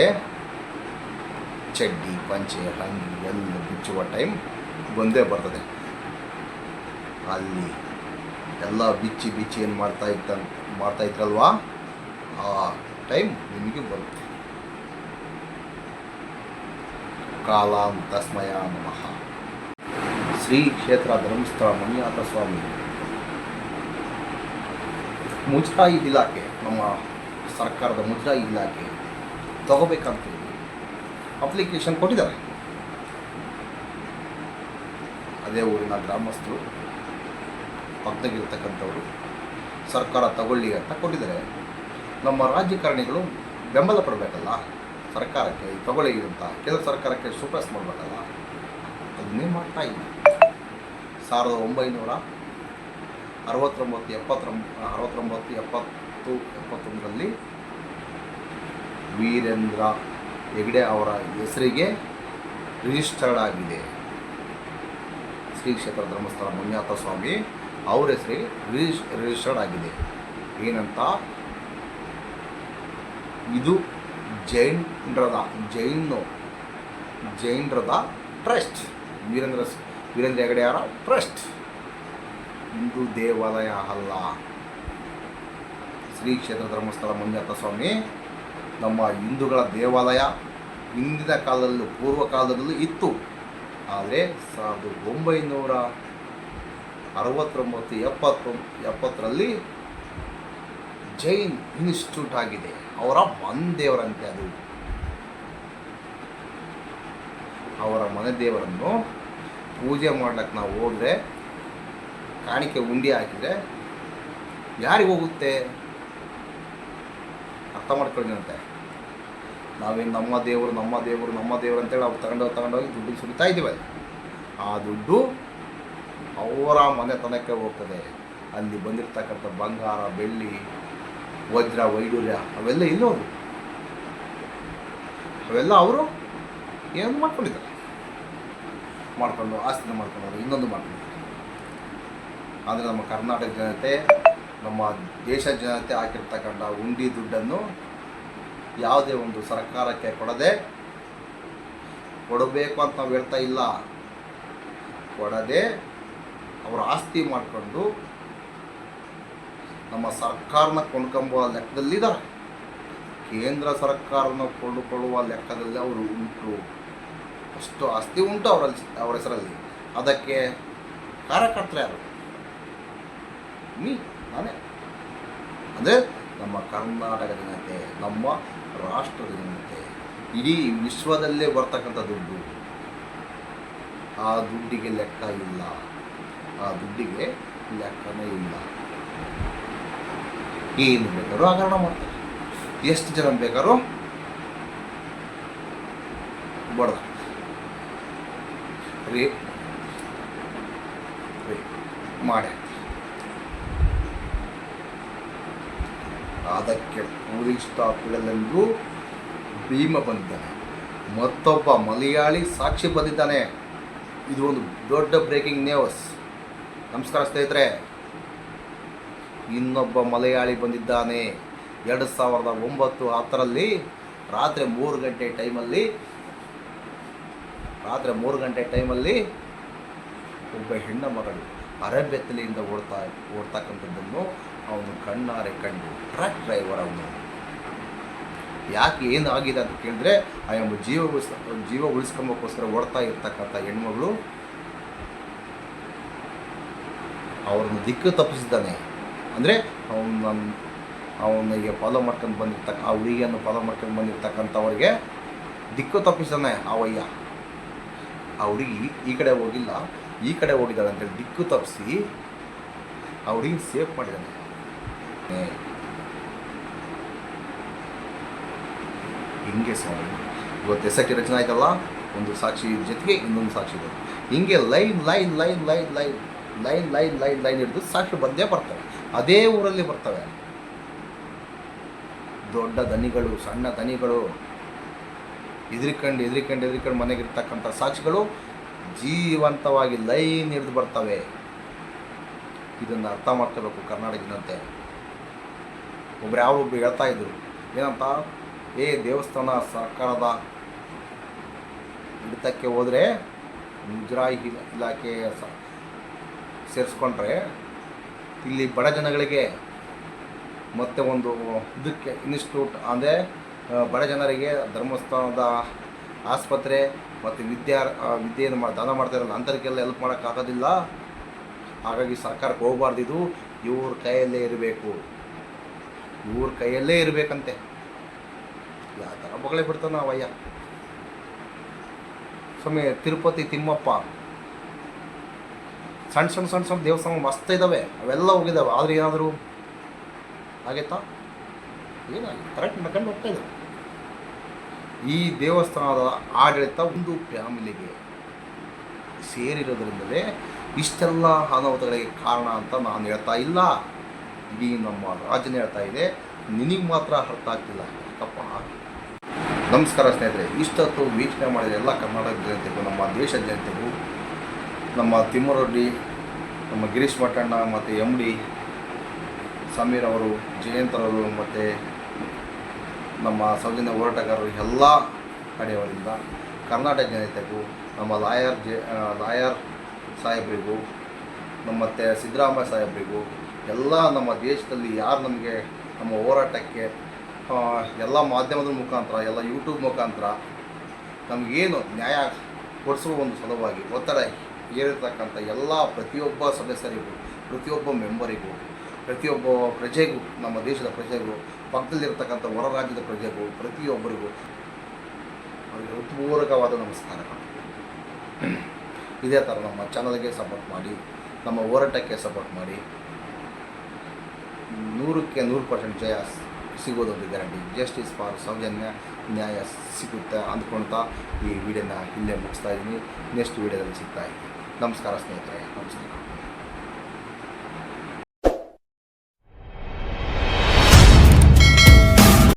ಚಡ್ಡಿ ಪಂಚೆ ಹಂಗೆ ಎಲ್ಲ ಬಿಚ್ಚುವ ಟೈಮ್ ಬಂದೇ ಬರ್ತದೆ. ಅಲ್ಲಿ ಎಲ್ಲ ಬಿಚ್ಚಿ ಬಿಚ್ಚಿ ಏನು ಮಾಡ್ತಾ ಇದ್ದ ಮಾಡ್ತಾ ಇದ್ರಲ್ವಾ? ಆ ಟೈಮ್ ನಿಮಗೆ ಬರುತ್ತೆ. ಕಾಲಾಂ ತಸ್ಮಯ ನಮಃ. ಶ್ರೀ ಕ್ಷೇತ್ರ ಧರ್ಮಸ್ಥಳ ಮಂಜುನಾಥ ಸ್ವಾಮಿ. ಮುಜರಾಯಿ ಇಲಾಖೆ, ನಮ್ಮ ಸರ್ಕಾರದ ಮುಜರಾಯಿ ಇಲಾಖೆ ತಗೋಬೇಕಂತ ಅಪ್ಲಿಕೇಶನ್ ಕೊಟ್ಟಿದ್ದಾರೆ. ಅದೇ ಊರಿನ ಗ್ರಾಮಸ್ಥರು. ಪಕ್ಕದಾಗಿರ್ತಕ್ಕಂಥವ್ರು ಸರ್ಕಾರ ತಗೊಳ್ಳಿ ಅಂತ ಕೊಟ್ಟಿದ್ದಾರೆ. ನಮ್ಮ ರಾಜಕಾರಣಿಗಳು ಬೆಂಬಲ ಪಡಬೇಕಲ್ಲ? ಸರ್ಕಾರಕ್ಕೆ ತಗೊಳ್ಳಿ ಅಂತ ಕೇಂದ್ರ ಸರ್ಕಾರಕ್ಕೆ ಸೂಪರ್ಸ್ ಮಾಡಬೇಕಲ್ಲ? ಅದನ್ನೇ ಮಾಡ್ತಾ ಇಲ್ಲ. ಸಾವಿರದ ಒಂಬೈನೂರ ಅರವತ್ತೊಂಬತ್ತು ಎಪ್ಪತ್ತೊಂಬ ಅರವತ್ತೊಂಬತ್ತು, ಎಪ್ಪತ್ತು, ಎಪ್ಪತ್ತೊಂದರಲ್ಲಿ ವೀರೇಂದ್ರ ಹೆಗ್ಡೆ ಅವರ ಹೆಸರಿಗೆ ರಿಜಿಸ್ಟರ್ಡ್ ಆಗಿದೆ. ಶ್ರೀ ಕ್ಷೇತ್ರ ಧರ್ಮಸ್ಥಳ ಮಂಜುನಾಥ ಸ್ವಾಮಿ. ಅವ್ರ ಹೆಸರಿಗೆ ರಿಜಿಸ್ ರಿಜಿಸ್ಟರ್ಡ್ ಆಗಿದೆ. ಏನಂತ? ಇದು ಜೈನರದ ಜೈನು, ಜೈನರದ ಟ್ರಸ್ಟ್. ವೀರೇಂದ್ರ ವೀರೇಂದ್ರ ಹೆಗಡೆ ಅವರ ಟ್ರಸ್ಟ್. ಹಿಂದೂ ದೇವಾಲಯ ಅಲ್ಲ. ಶ್ರೀ ಕ್ಷೇತ್ರ ಧರ್ಮಸ್ಥಳ ಮಂಜುನಾಥ ಸ್ವಾಮಿ, ನಮ್ಮ ಹಿಂದೂಗಳ ದೇವಾಲಯ ಹಿಂದಿನ ಕಾಲದಲ್ಲೂ ಪೂರ್ವ ಕಾಲದಲ್ಲೂ ಇತ್ತು. ಆದರೆ ಸಾವಿರದ ಒಂಬೈನೂರ ಅರವತ್ತೊಂಬತ್ತು ಎಪ್ಪತ್ತೊಂಬತ್ತು ಎಪ್ಪತ್ತರಲ್ಲಿ ಜೈನ್ ಇನ್ಸ್ಟಿಟ್ಯೂಟ್ ಆಗಿದೆ. ಅವರ ಮನೆ ದೇವರಂತೆ ಅದು. ಅವರ ಮನೆ ದೇವರನ್ನು ಪೂಜೆ ಮಾಡ್ಲಿಕ್ಕೆ ನಾವು ಹೋದರೆ, ಕಾಣಿಕೆ ಉಂಡಿ ಹಾಕಿದರೆ, ಯಾರಿಗೆ ಹೋಗುತ್ತೆ? ಅರ್ಥ ಮಾಡ್ಕೊಳ್ಳಿನಂತೆ ನಾವೇನು ನಮ್ಮ ದೇವರು ನಮ್ಮ ದೇವರು ನಮ್ಮ ದೇವರು ಅಂತೇಳಿ ಅವ್ರು ತಗೊಂಡೋಗಿ ತಗೊಂಡೋಗಿ ದುಡ್ಡು ಸುರಿತಾ ಇದ್ದೀವಿ. ಆ ದುಡ್ಡು ಅವರ ಮನೆತನಕ್ಕೆ ಹೋಗ್ತದೆ. ಅಲ್ಲಿ ಬಂದಿರತಕ್ಕಂಥ ಬಂಗಾರ, ಬೆಳ್ಳಿ, ವಜ್ರ, ವೈಡೂರ್ಯ ಅವೆಲ್ಲ ಇಲ್ಲೋದು ಅವೆಲ್ಲ ಅವರು ಏನು ಮಾಡ್ಕೊಂಡಿದ್ದಾರೆ? ಮಾಡ್ಕೊಂಡು ಆಸ್ತಿನ ಮಾಡ್ಕೊಂಡು ಇನ್ನೊಂದು ಮಾಡ್ಕೊಂಡು ಆದರೆ ನಮ್ಮ ಕರ್ನಾಟಕ ಜನತೆ, ನಮ್ಮ ದೇಶ ಜನತೆ ಹಾಕಿರ್ತಕ್ಕಂಥ ಉಂಡಿ ದುಡ್ಡನ್ನು ಯಾವುದೇ ಒಂದು ಸರ್ಕಾರಕ್ಕೆ ಕೊಡದೆ ಕೊಡಬೇಕು ಅಂತ ನಾವು ಹೇಳ್ತಾ ಇಲ್ಲ. ಕೊಡದೆ ಅವರ ಆಸ್ತಿ ಮಾಡಿಕೊಂಡು ನಮ್ಮ ಸರ್ಕಾರನ ಕೊಂಡ್ಕೊಂಬುವ ಲೆಕ್ಕದಲ್ಲಿದ್ದಾರೆ. ಕೇಂದ್ರ ಸರ್ಕಾರನ ಕೊಂಡುಕೊಳ್ಳುವ ಲೆಕ್ಕದಲ್ಲಿ ಅವರು ಉಂಟು. ಅಷ್ಟು ಆಸ್ತಿ ಉಂಟು ಅವರಲ್ಲಿ, ಅವರ ಹೆಸರಲ್ಲಿ. ಅದಕ್ಕೆ ಕಾರ್ಯಕರ್ತರು ಯಾರು? ನೀ ನಾನೇ. ಅಂದರೆ ನಮ್ಮ ಕರ್ನಾಟಕ ಜನತೆ, ನಮ್ಮ ರಾಷ್ಟ್ರದ ಜನತೆ, ಇಡೀ ವಿಶ್ವದಲ್ಲೇ ಬರ್ತಕ್ಕಂಥ ದುಡ್ಡು. ಆ ದುಡ್ಡಿಗೆ ಲೆಕ್ಕ ಇಲ್ಲ. ಆ ದುಡ್ಡಿಗೆ ಲೆಕ್ಕನೇ ಇಲ್ಲ. ಏನು ಬೇಕಾದ್ರೂ ಹಗರಣ ಮಾಡ್ತಾರೆ. ಎಷ್ಟು ಜನ ಬೇಕಾದ್ರೂ ಬಡ ರೇಪ್ ರೇಪ್ ಮಾಡಿ. ಅದಕ್ಕೆ ಪೊಲೀಸ್ ಸ್ಟಾಪ್ಗಳಲ್ಲೂ ಭೀಮ ಬಂದಿದ್ದಾನೆ. ಮತ್ತೊಬ್ಬ ಮಲಯಾಳಿ ಸಾಕ್ಷಿ ಬಂದಿದ್ದಾನೆ. ಇದು ಒಂದು ದೊಡ್ಡ ಬ್ರೇಕಿಂಗ್ ನ್ಯೂಸ್ ನಮಸ್ಕಾರ ಸ್ನೇಹಿತರೆ. ಇನ್ನೊಬ್ಬ ಮಲಯಾಳಿ ಬಂದಿದ್ದಾನೆ. ಎರಡು ಸಾವಿರದ ಒಂಬತ್ತು ಹತ್ತರಲ್ಲಿ ರಾತ್ರಿ ಮೂರು ಗಂಟೆ ಟೈಮಲ್ಲಿ, ರಾತ್ರಿ ಮೂರು ಗಂಟೆ ಟೈಮಲ್ಲಿ ಒಬ್ಬ ಹೆಣ್ಣ ಮಗಳು ಅರೆಬೆತ್ತಲೆಯಿಂದ ಓಡ್ತಾ, ಓಡ್ತಕ್ಕಂಥದ್ದನ್ನು ಅವನು ಕಣ್ಣಾರೆ ಕಂಡು ಟ್ರಕ್ ಡ್ರೈವರ್ ಅವನು. ಯಾಕೆ ಏನು ಆಗಿದೆ ಅಂತ ಕೇಳಿದ್ರೆ ಆ ಎಂಬ ಜೀವ ಉಳಿಸ್, ಜೀವ ಉಳಿಸ್ಕೊಂಬೋಕ್ಕೋಸ್ಕರ ಓಡ್ತಾ ಇರ್ತಕ್ಕಂಥ ಹೆಣ್ಮಗಳು ಅವ್ರನ್ನ ದಿಕ್ಕು ತಪ್ಪಿಸಿದ್ದಾನೆ. ಅಂದರೆ ಅವನ ಅವನಿಗೆ ಫಾಲೋ ಮಾಡ್ಕೊಂಡು ಬಂದಿರ್ತಕ್ಕ, ಆ ಹುಡುಗಿಯನ್ನು ಫಾಲೋ ಮಾಡ್ಕೊಂಡು ಬಂದಿರ್ತಕ್ಕಂಥವ್ರಿಗೆ ದಿಕ್ಕು ತಪ್ಪಿಸ್ತಾನೆ ಆ ವಯ್ಯ ಆ ಹುಡುಗಿ ಈ ಕಡೆ ಹೋಗಿಲ್ಲ, ಈ ಕಡೆ ಹೋಗಿದ್ದಾಳೆ ಅಂತೇಳಿ ದಿಕ್ಕು ತಪ್ಪಿಸಿ ಆ ಹುಡುಗಿ ಸೇಫ್ ಮಾಡಿದ್ದಾನೆ. ಹಿಂಗೆ ಸ್ವಾಮಿ ಇವತ್ತು ಎಸಕ್ಕೆ ರಚನೆ ಆಯ್ತಲ್ಲ, ಒಂದು ಸಾಕ್ಷಿ ಜೊತೆಗೆ ಇನ್ನೊಂದು ಸಾಕ್ಷಿ ಇದೆ. ಹಿಂಗೆ line line line line line. Line line line line ಹಿಡಿದು ಸಾಕ್ಷಿ ಬಂದೇ ಬರ್ತವೆ. ಅದೇ ಊರಲ್ಲಿ ಬರ್ತವೆ. ದೊಡ್ಡ ದನಿಗಳು, ಸಣ್ಣ ದನಿಗಳು, ಎದ್ರಿಕಂಡು ಎದ್ರಿಕಂಡು ಎದ್ರಿಕಂಡು ಮನೆಗಿರ್ತಕ್ಕಂಥ ಸಾಕ್ಷಿಗಳು ಜೀವಂತವಾಗಿ ಲೈನ್ ಹಿಡಿದು ಬರ್ತವೆ. ಇದನ್ನು ಅರ್ಥ ಮಾಡ್ಕೋಬೇಕು ಕರ್ನಾಟಕ ಜನತೆ ಒಬ್ರು ಯಾವೊಬ್ರು ಹೇಳ್ತಾ ಇದ್ರು, ಏನಂತ? ಏ, ದೇವಸ್ಥಾನ ಸರ್ಕಾರದ ಹಿಡಿತಕ್ಕೆ ಹೋದರೆ ಮುಜರಾಯಿ ಇಲಾಖೆಯ ಸೇರಿಸ್ಕೊಂಡ್ರೆ ಇಲ್ಲಿ ಬಡ ಜನಗಳಿಗೆ ಮತ್ತೆ ಒಂದು ಇದಕ್ಕೆ ಇನ್ಸ್ಟಿಟ್ಯೂಟ್ ಅಂದರೆ ಬಡ ಜನರಿಗೆ ಧರ್ಮಸ್ಥಾನದ ಆಸ್ಪತ್ರೆ ಮತ್ತು ವಿದ್ಯಾ ವಿದ್ಯೆಯನ್ನು ಮಾ ದಾನ ಮಾಡ್ತಾರಲ್ಲ ಅಂಥವ್ರಿಗೆಲ್ಲ ಹೆಲ್ಪ್ ಮಾಡೋಕ್ಕಾಗೋದಿಲ್ಲ. ಹಾಗಾಗಿ ಸರ್ಕಾರಕ್ಕೆ ಹೋಗಬಾರ್ದು ಇದು. ಇವ್ರ ಕೈಯಲ್ಲೇ ಇರಬೇಕು. ಇವ್ರ ಕೈಯಲ್ಲೇ ಇರಬೇಕಂತೆ. ಯಾವ ಥರ ಮಗಳೇ ಬಿಡ್ತಾನ ಅವಯ್ಯ. ಸ್ವಾಮಿ, ತಿರುಪತಿ ತಿಮ್ಮಪ್ಪ. ಸಣ್ಣ ಸಣ್ಣ ಸಣ್ಣ ಸಣ್ಣ ದೇವಸ್ಥಾನ ಮಸ್ತ್ ಇದ್ದಾವೆ ಅವೆಲ್ಲ ಹೋಗಿದ್ದಾವೆ ಆದರೆ ಏನಾದರೂ ಆಗೈತಾ? ಏನಾಗಿ ಕರೆಕ್ಟ್ ನಡ್ಕೊಂಡು ಹೋಗ್ತಾ ಇದ್ದಾವೆ ಈ ದೇವಸ್ಥಾನದ ಆಡಳಿತ ಒಂದು ಫ್ಯಾಮಿಲಿಗೆ ಸೇರಿರೋದ್ರಿಂದಲೇ ಇಷ್ಟೆಲ್ಲ ಅನಾಹುತಗಳಿಗೆ ಕಾರಣ ಅಂತ ನಾನು ಹೇಳ್ತಾ ಇಲ್ಲ. ಇಡೀ ನಮ್ಮ ರಾಜನ ಹೇಳ್ತಾ ಇದೆ. ನಿನಗೆ ಮಾತ್ರ ಅರ್ಥ ಆಗ್ತಿಲ್ಲ. ತಪ್ಪ ನಮಸ್ಕಾರ ಸ್ನೇಹಿತರೆ. ಇಷ್ಟೊತ್ತು ವೀಕ್ಷಣೆ ಮಾಡಿದ ಎಲ್ಲ ಕರ್ನಾಟಕ ಜನತೆಗೂ, ನಮ್ಮ ದೇಶದ ಜನತೆಗೂ ನಮ್ಮ ತಿಮ್ಮರೊಡ್ಡಿ ನಮ್ಮ ಗಿರೀಶ್ ಮಠಣ್ಣ ಮತ್ತು ಎಂ ಡಿ ಸಮೀರ್ ಅವರು ಜಯಂತರವರು ಮತ್ತು ನಮ್ಮ ಸೌಜನ್ಯ ಹೋರಾಟಗಾರರು ಎಲ್ಲ ಕಡೆಯವರಿಂದ ಕರ್ನಾಟಕ ಜನತೆಗೂ, ನಮ್ಮ ಲಾಯರ್ ಜೆ ಲಾಯರ್ ಸಾಹೇಬರಿಗೂ ನಮ್ಮ ಮತ್ತು ಸಿದ್ದರಾಮಯ್ಯ ಸಾಹೇಬರಿಗೂ, ಎಲ್ಲ ನಮ್ಮ ದೇಶದಲ್ಲಿ ಯಾರು ನಮಗೆ ನಮ್ಮ ಹೋರಾಟಕ್ಕೆ ಎಲ್ಲ ಮಾಧ್ಯಮದ ಮುಖಾಂತರ, ಎಲ್ಲ ಯೂಟ್ಯೂಬ್ ಮುಖಾಂತರ ನಮಗೇನು ನ್ಯಾಯ ಕೊಡಿಸುವ ಒಂದು ಸಲುವಾಗಿ ಒತ್ತಡ ಏರಿರ್ತಕ್ಕಂಥ ಎಲ್ಲ ಪ್ರತಿಯೊಬ್ಬ ಸದಸ್ಯರಿಗೂ, ಪ್ರತಿಯೊಬ್ಬ ಮೆಂಬರಿಗೂ, ಪ್ರತಿಯೊಬ್ಬ ಪ್ರಜೆಗೂ, ನಮ್ಮ ದೇಶದ ಪ್ರಜೆಗೂ, ಪಕ್ಕದಲ್ಲಿರ್ತಕ್ಕಂಥ ಹೊರ ರಾಜ್ಯದ ಪ್ರಜೆಗೂ, ಪ್ರತಿಯೊಬ್ಬರಿಗೂ ಅವರಿಗೆ ಹೃತ್ಪೂರ್ವಕವಾದ ನಮಸ್ಕಾರಗಳು. ಇದೇ ಥರ ನಮ್ಮ ಚಾನಲ್ಗೆ ಸಪೋರ್ಟ್ ಮಾಡಿ, ನಮ್ಮ ಹೋರಾಟಕ್ಕೆ ಸಪೋರ್ಟ್ ಮಾಡಿ, ನೂರಕ್ಕೆ ನೂರು ಪರ್ಸೆಂಟ್ ಜಯ ಸಿಗೋದೊಂದು ಗ್ಯಾರಂಟಿ ಜಸ್ಟಿಸ್ ಫಾರ್ ಸೌಜನ್ಯ ನ್ಯಾಯ ಸಿಗುತ್ತೆ ಅಂದ್ಕೊಳ್ತಾ ಈ ವಿಡಿಯೋನ ಇಲ್ಲೇ ಮುಗಿಸ್ತಾ ಇದ್ದೀನಿ. ನೆಕ್ಸ್ಟ್ ವಿಡಿಯೋದಲ್ಲಿ ಸಿಗ್ತಾ ಇದ್ದೀನಿ. ನಮಸ್ಕಾರ ಸ್ನೇಹಿತರೆ ನಮಸ್ಕಾರ